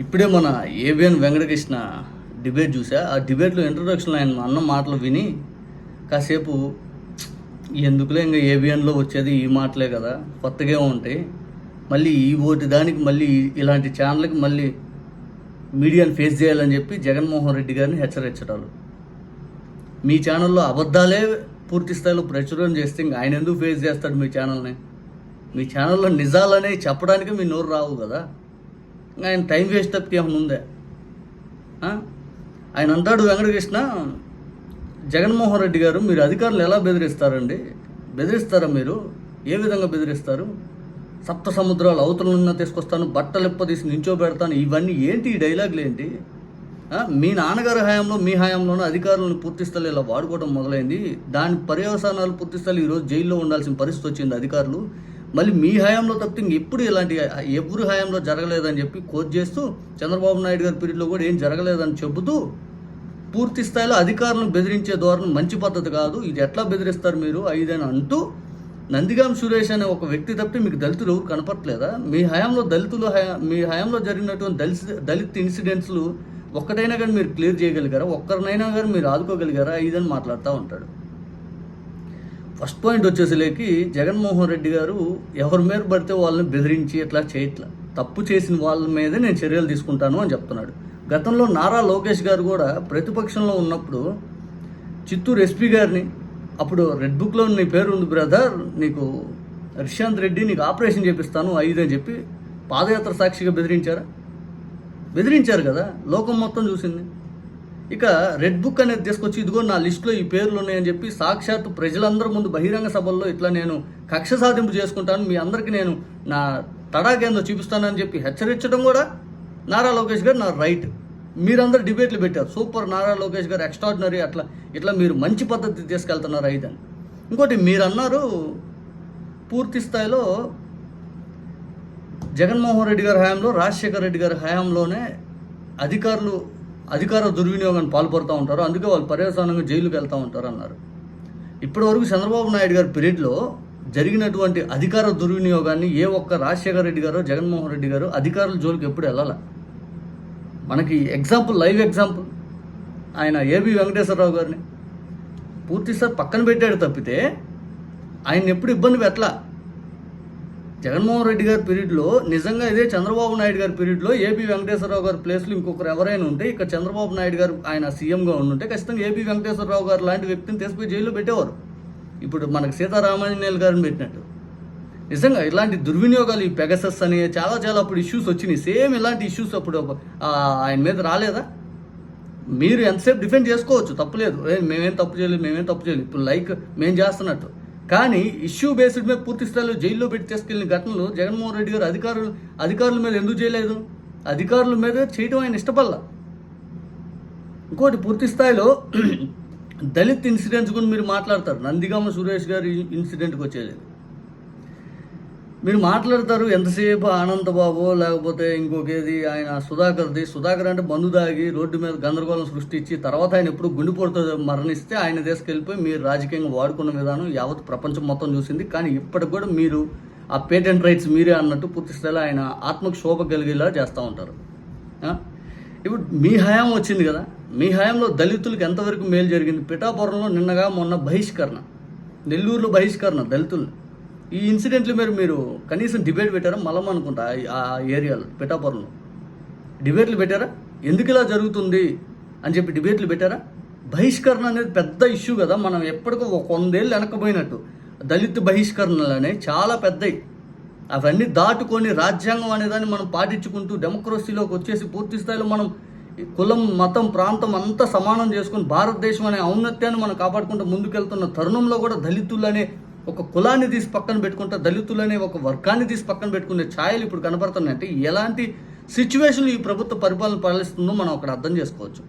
ఇప్పుడే మన ABN Venkatakrishna debate చూసా. ఆ డిబేట్లో ఇంట్రొడక్షన్ ఆయన అన్న మాటలు విని కాసేపు ఎందుకులే ఇంకా ఏబిఎన్లో వచ్చేది ఈ మాటలే కదా కొత్తగా ఉంటాయి. మళ్ళీ ఈ ఓటి దానికి మళ్ళీ ఇలాంటి ఛానల్కి మళ్ళీ మీడియాను ఫేస్ చేయాలని చెప్పి జగన్మోహన్ రెడ్డి గారిని హెచ్చరించడాలు మీ ఛానల్లో అబద్ధాలే పూర్తి స్థాయిలో ప్రచురం చేస్తే ఇంక ఆయన ఎందుకు ఫేస్ చేస్తాడు మీ ఛానల్ని? మీ ఛానల్లో నిజాలనే చెప్పడానికి మీ నోరు రావు కదా. ఆయన టైం వేస్ట్ తప్పితే ఏమైనా ఉందే? ఆయన అంటాడు వెంకటకృష్ణ జగన్మోహన్ రెడ్డి గారు మీరు అధికారులు ఎలా బెదిరిస్తారండి? బెదిరిస్తారా మీరు? ఏ విధంగా బెదిరిస్తారు? సప్త సముద్రాలు అవతలన్న తీసుకొస్తాను బట్టలెప్ప తీసి నించో పెడతాను ఇవన్నీ ఏంటి ఈ డైలాగులు ఏంటి? మీ నాన్నగారి హయాంలో మీ హయాంలోనూ అధికారులను పూర్తిస్థాయి ఇలా వాడుకోవడం మొదలైంది. దాని పర్యవసానాలు పూర్తిస్థాయి ఈరోజు జైల్లో ఉండాల్సిన పరిస్థితి వచ్చింది అధికారులు. మళ్ళీ మీ హయాంలో తప్పితే ఇంక ఎప్పుడు ఇలాంటి ఎవరి హయాంలో జరగలేదని చెప్పి కోచ్ చేస్తూ చంద్రబాబు నాయుడు గారి పీరియడ్లో కూడా ఏం జరగలేదని చెబుతూ పూర్తి స్థాయిలో అధికారులను బెదిరించే ధోరణి మంచి పద్ధతి కాదు. ఇది ఎట్లా బెదిరిస్తారు మీరు? ఐదని అంటూ నందిగాం సురేష్ అనే ఒక వ్యక్తి తప్పితే మీకు దళితులు ఎవరు కనపట్లేదా మీ హయాంలో దళితులు హయా మీ హయాంలో జరిగినటువంటి దళిత దళిత్ ఇన్సిడెంట్స్లు ఒక్కటైనా కానీ మీరు క్లియర్ చేయగలిగారా? ఒక్కరినైనా కానీ మీరు ఆదుకోగలిగారా? ఇదని మాట్లాడుతూ ఉంటాడు. ఫస్ట్ పాయింట్ వచ్చేసరికి జగన్మోహన్ రెడ్డి గారు ఎవరి మీద పడితే వాళ్ళని బెదిరించి ఇట్లా చేయట్లా? తప్పు చేసిన వాళ్ళ మీదే నేను చర్యలు తీసుకుంటాను అని చెప్తున్నాడు. గతంలో నారా లోకేష్ గారు కూడా ప్రతిపక్షంలో ఉన్నప్పుడు చిత్తూరు ఎస్పీ గారిని అప్పుడు రెడ్ బుక్లో నీ పేరు ఉంది బ్రదర్ నీకు రిషాంత్ రెడ్డి నీకు ఆపరేషన్ చేపిస్తాను ఐదు అని చెప్పి పాదయాత్ర సాక్షిగా బెదిరించారా? బెదిరించారు కదా లోకం మొత్తం చూసింది. ఇక రెడ్ బుక్ అనేది తీసుకొచ్చి ఇదిగో నా లిస్టులో ఈ పేర్లు ఉన్నాయని చెప్పి సాక్షాత్తు ప్రజలందరి ముందు బహిరంగ సభల్లో ఇట్లా నేను కక్ష సాధింపు చేసుకుంటాను మీ అందరికీ నేను నా తడాకేందో చూపిస్తానని చెప్పి హెచ్చరించడం కూడా నారా లోకేష్ గారు నా రైట్. మీరందరూ డిబేట్లు పెట్టారు. సూపర్ నారా లోకేష్ గారు ఎక్స్ట్రాడినరీ అట్లా ఇట్లా మీరు మంచి పద్ధతి తీసుకెళ్తున్నారు అయితే ఇంకోటి మీరు అన్నారు పూర్తి స్థాయిలో జగన్మోహన్ రెడ్డి గారి హయాంలో రాజశేఖర రెడ్డి గారి హయాంలోనే అధికారులు అధికార దుర్వినియోగాన్ని పాల్పడుతూ ఉంటారు. అందుకే వాళ్ళు పర్యవసానంగా జైలుకి వెళ్తూ ఉంటారు అన్నారు. ఇప్పటివరకు చంద్రబాబు నాయుడు గారి పీరియడ్లో జరిగినటువంటి అధికార దుర్వినియోగాన్ని ఏ ఒక్క రాజశేఖర రెడ్డి గారు జగన్మోహన్ రెడ్డి గారు అధికారుల జోలికి ఎప్పుడు వెళ్ళాల? మనకి ఎగ్జాంపుల్ లైవ్ ఎగ్జాంపుల్. ఆయన ఏబి వెంకటేశ్వరరావు గారిని. పూర్తి సార్ పక్కన పెట్టాడు తప్పితే ఆయన ఎప్పుడు ఇబ్బంది పెట్టలా? జగన్మోహన్ రెడ్డి గారి పీరియడ్లో నిజంగా ఇదే చంద్రబాబు నాయుడు గారి పీరియడ్లో ఏపీ వెంకటేశ్వరరావు గారి ప్లేస్లో ఇంకొకరు ఎవరైనా ఉంటే ఇక్కడ చంద్రబాబు నాయుడు గారు ఆయన సీఎంగా ఉంటే ఖచ్చితంగా ఏపీ వెంకటేశ్వరరావు గారు లాంటి వ్యక్తిని తీసుకుపోయి జైల్లో పెట్టేవారు. ఇప్పుడు మనకు సీతారామాంజనేయులు గారిని పెట్టినట్టు. నిజంగా ఇలాంటి దుర్వినియోగాలు ఈ పెగసస్ అని చాలా చాలా అప్పుడు ఇష్యూస్ వచ్చినాయి. సేమ్ ఇలాంటి ఇష్యూస్ అప్పుడు ఆయన మీద రాలేదా? మీరు ఎంతసేపు డిఫెండ్ చేసుకోవచ్చు? తప్పులేదు. ఏ, మేమేం తప్పు చేయలేదు మేమేం తప్పు చేయలేదు. ఇప్పుడు లైక్ మేము చేస్తున్నట్టు. కానీ ఇష్యూ బేస్డ్ మీద పూర్తి స్థాయిలో జైల్లో పెట్టి తీసుకెళ్ళిన ఘటనలు జగన్మోహన్ రెడ్డి గారు అధికారులు అధికారుల మీద ఎందుకు చేయలేదు అధికారుల మీద చేయడం ఆయన ఇష్టపడలా. ఇంకోటి పూర్తి స్థాయిలో దళిత్ ఇన్సిడెంట్స్ గురించి మీరు మాట్లాడతారు. నందిగామ సురేష్ గారి ఇన్సిడెంట్కి వచ్చేది. మీరు మాట్లాడతారు ఎంతసేపు ఆనందబాబు లేకపోతే ఇంకొకేది ఆయన సుధాకర్ది. సుధాకర్ అంటే మందు దాగి రోడ్డు మీద గందరగోళం సృష్టించి తర్వాత ఆయన ఎప్పుడు గుండెపోటుతో మరణిస్తే ఆయన తీసుకెళ్ళిపోయి మీరు రాజకీయంగా వాడుకున్న విధానం యావత్ ప్రపంచం మొత్తం చూసింది. కానీ ఇప్పటికి కూడా మీరు ఆ పేటెంట్ రైట్స్ మీరే అన్నట్టు పూర్తి స్థాయిలో ఆయన ఆత్మకు శోభ కలిగేలా చేస్తూ ఉంటారు. ఇప్పుడు మీ హయాం వచ్చింది కదా? మీ హయాంలో దళితులకు ఎంతవరకు మేలు జరిగింది? పిఠాపురంలో నిన్నగా మొన్న బహిష్కరణ. నెల్లూరులో బహిష్కరణ దళితుల్ని. ఈ ఇన్సిడెంట్లు మీరు మీరు కనీసం డిబేట్ పెట్టారా? మలం అనుకుంటా ఆ- ఏరియాలో పిఠాపురంలో డిబేట్లు పెట్టారా? ఎందుకు ఇలా జరుగుతుంది అని చెప్పి డిబేట్లు పెట్టారా? బహిష్కరణ అనేది పెద్ద ఇష్యూ కదా. మనం ఎప్పటికో ఒక వందేళ్ళు వెనకపోయినట్టు దళిత బహిష్కరణలు అనేవి చాలా పెద్దవి అవన్నీ దాటుకొని రాజ్యాంగం అనేదాన్ని మనం పాటించుకుంటూ డెమోక్రసీలోకి వచ్చేసి పూర్తి స్థాయిలో మనం కులం మతం ప్రాంతం అంతా సమానం చేసుకుని భారతదేశం అనే ఔన్నత్యాన్ని మనం కాపాడుకుంటూ ముందుకెళ్తున్న తరుణంలో కూడా దళితులు అనే ఒక కులాన్ని తీసి పక్కన పెట్టుకుంటా దళితులనే ఒక వర్గాన్ని తీసి పక్కన పెట్టుకునే ఛాయలు ఇప్పుడు కనపడుతున్నాయి అంటే ఎలాంటి సిచ్యువేషన్లు ఈ ప్రభుత్వ పరిపాలన పాలిస్తుందో మనం అక్కడ అర్థం చేసుకోవచ్చు.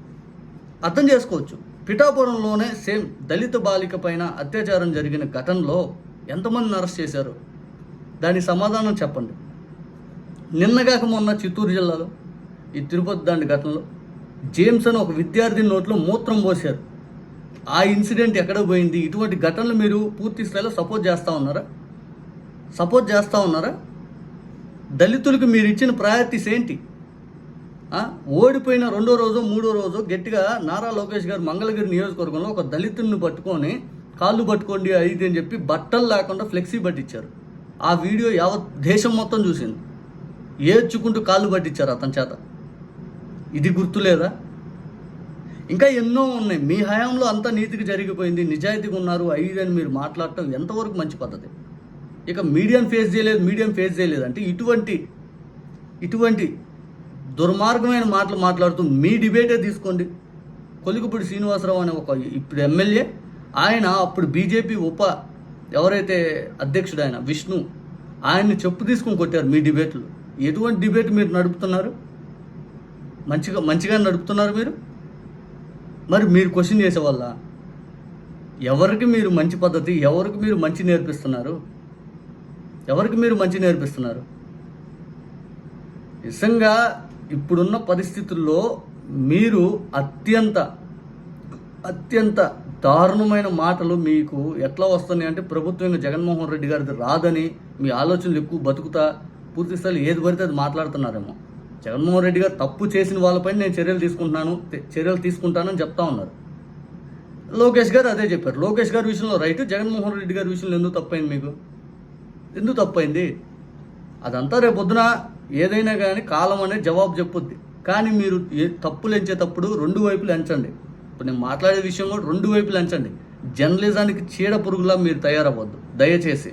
అర్థం చేసుకోవచ్చు. పిఠాపురంలోనే సేమ్ దళిత బాలిక పైన అత్యాచారం జరిగిన ఘటనలో ఎంతమందిని అరెస్ట్ చేశారు? దానికి సమాధానం చెప్పండి. నిన్నగాక మొన్న చిత్తూరు జిల్లాలో ఈ తిరుపతి దాండి ఘటనలో జేమ్స్ అని ఒక విద్యార్థి నోట్లో మూత్రం పోశారు. ఆ ఇన్సిడెంట్ ఎక్కడ పోయింది? ఇటువంటి ఘటనలు మీరు పూర్తి స్థాయిలో సపోర్ట్ చేస్తూ ఉన్నారా? సపోర్ట్ చేస్తూ ఉన్నారా? దళితులకు మీరు ఇచ్చిన ప్రయారిటీస్ ఏంటి? ఓడిపోయిన రెండో రోజు మూడో రోజు గట్టిగా నారా లోకేష్ గారు మంగళగిరి నియోజకవర్గంలో ఒక దళితుడిని పట్టుకొని కాళ్ళు పట్టుకోండి అది అని చెప్పి బట్టలు లేకుండా ఫ్లెక్సీ పట్టించారు. ఆ వీడియో యావత్ దేశం మొత్తం చూసింది. ఏడ్చుకుంటూ కాళ్ళు పట్టించారు అతని చేత. ఇది గుర్తులేదా? ఇంకా ఎన్నో ఉన్నాయి. మీ హయాంలో అంతా నీతికి జరిగిపోయింది. నిజాయితీగా ఉన్నారు. ఐదు అని మీరు మాట్లాడటం ఎంతవరకు మంచి పద్ధతి? ఇక మీడియం ఫేస్ చేయలేదు మీడియం ఫేస్ చేయలేదు అంటే ఇటువంటి ఇటువంటి దుర్మార్గమైన మాటలు మాట్లాడుతూ మీ డిబేటే తీసుకోండి. కొలికపూడి శ్రీనివాసరావు అనే ఒక ఇప్పుడు ఎమ్మెల్యే ఆయన అప్పుడు బీజేపీ ఉప ఎవరైతే అధ్యక్షుడు ఆయన విష్ణు ఆయన్ని చెప్పు తీసుకొని కొట్టారు మీ డిబేట్లు. ఎటువంటి డిబేట్ మీరు నడుపుతున్నారు? మంచిగా మంచిగా నడుపుతున్నారు మీరు? మరి మీరు క్వశ్చన్ చేసేవాళ్ళ ఎవరికి మీరు మంచి పద్ధతి ఎవరికి మీరు మంచి నేర్పిస్తున్నారు? ఎవరికి మీరు మంచి నేర్పిస్తున్నారు? నిజంగా ఇప్పుడున్న పరిస్థితుల్లో మీరు అత్యంత అత్యంత దారుణమైన మాటలు మీకు ఎట్లా వస్తున్నాయి అంటే ప్రభుత్వం ఇంకా జగన్మోహన్ రెడ్డి గారిది రాదని మీ ఆలోచనలు ఎక్కువ బతుకుతా పూర్తి స్థాయిలో ఏది పడితే అది మాట్లాడుతున్నారేమో. జగన్మోహన్ రెడ్డి గారు తప్పు చేసిన వాళ్ళపైన నేను చర్యలు తీసుకుంటున్నాను చర్యలు తీసుకుంటానని చెప్తా ఉన్నారు. లోకేష్ గారు అదే చెప్పారు. లోకేష్ గారి విషయంలో రైట్ జగన్మోహన్ రెడ్డి గారి విషయంలో ఎందుకు తప్పైంది మీకు? ఎందుకు తప్పైంది? అదంతా రేపు పొద్దున ఏదైనా కానీ కాలం అనేది జవాబు చెప్పుద్ది. కానీ మీరు ఏ తప్పులు ఎంచేటప్పుడు రెండు వైపులు ఎంచండి ఇప్పుడు నేను మాట్లాడే విషయం కూడా రెండు వైపులు ఎంచండి జర్నలిజానికి చీడ పురుగులా మీరు తయారవ్వద్దు. దయచేసి.